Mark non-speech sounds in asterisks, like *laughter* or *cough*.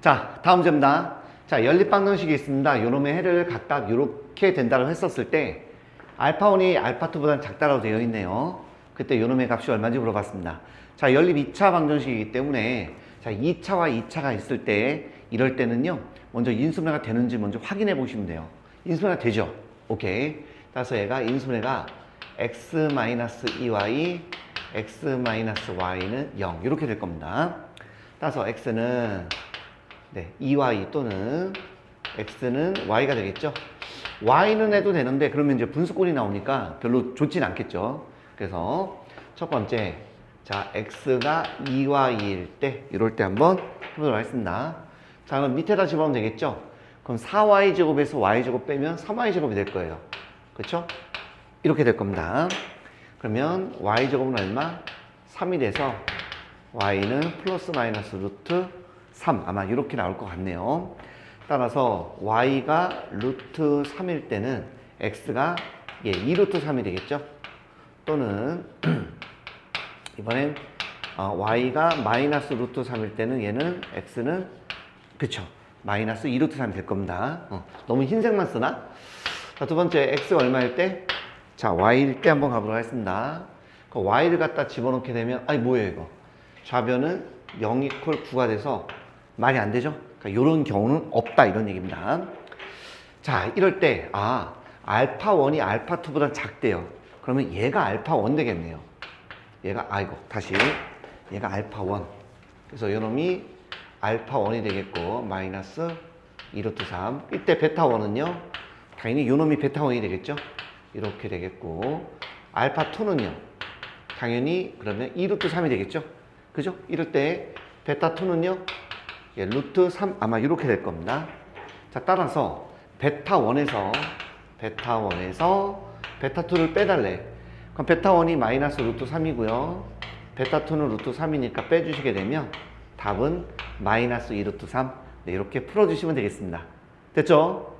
자, 다음 점입니다. 자, 연립방정식이 있습니다. 요놈의 해를 각각 이렇게 된다고 했었을 때 알파1이 알파2보다는 작다라고 되어 있네요. 그때 요놈의 값이 얼마인지 물어봤습니다. 자, 연립 2차 방정식이기 때문에 자, 2차와 2차가 있을 때 이럴 때는요. 먼저 인수분해가 되는지 먼저 확인해 보시면 돼요. 인수분해가 되죠. 오케이. 따라서 얘가 인수분해가 x-2y, x-y는 0 이렇게 될 겁니다. 따라서 x는 네, 2y 또는 x는 y가 되겠죠. y는 해도 되는데 그러면 이제 분수꼴이 나오니까 별로 좋진 않겠죠. 그래서 첫 번째 자 x가 2y일 때 이럴 때 한번 해보도록 하겠습니다. 자 그럼 밑에다 집어넣으면 되겠죠. 그럼 4y 제곱에서 y 제곱 빼면 3y 제곱이 될 거예요. 그렇죠? 이렇게 될 겁니다. 그러면 y 제곱은 얼마? 3이 돼서 y는 플러스 마이너스 루트 3 아마 이렇게 나올 것 같네요. 따라서 y가 루트 3일 때는 x가 예, 2루트 3이 되겠죠. 또는 *clears throat* 이번엔 어, y가 마이너스 루트 3일 때는 얘는 x는 그쵸 마이너스 2루트 3이 될 겁니다. 어, 너무 흰색만 쓰나? 자, 두 번째 x 얼마일 때? 자 y일 때 한번 가보도록 하겠습니다. 그 y를 갖다 집어넣게 되면 아니 뭐예요 이거? 좌변은 0 이퀄 9가 돼서 말이 안 되죠? 그러니까 이런 경우는 없다 이런 얘기입니다. 자 이럴 때 아 알파 1이 알파 2보다 작대요. 그러면 얘가 알파 1 되겠네요. 얘가 아이고 다시 얘가 알파 1. 그래서 이놈이 알파 1이 되겠고 마이너스 2 루트 3. 이때 베타 1은요. 당연히 이놈이 베타 1이 되겠죠. 이렇게 되겠고 알파 2는요. 당연히 그러면 2 루트 3이 되겠죠. 그죠? 이럴 때 베타 2는요. 예, 루트 3 아마 이렇게 될 겁니다. 자 따라서 베타 1에서 베타 1에서 베타 2를 빼달래. 그럼 베타 1이 마이너스 루트 3이고요. 베타 2는 루트 3이니까 빼주시게 되면 답은 마이너스 2 루트 3. 네, 이렇게 풀어주시면 되겠습니다. 됐죠?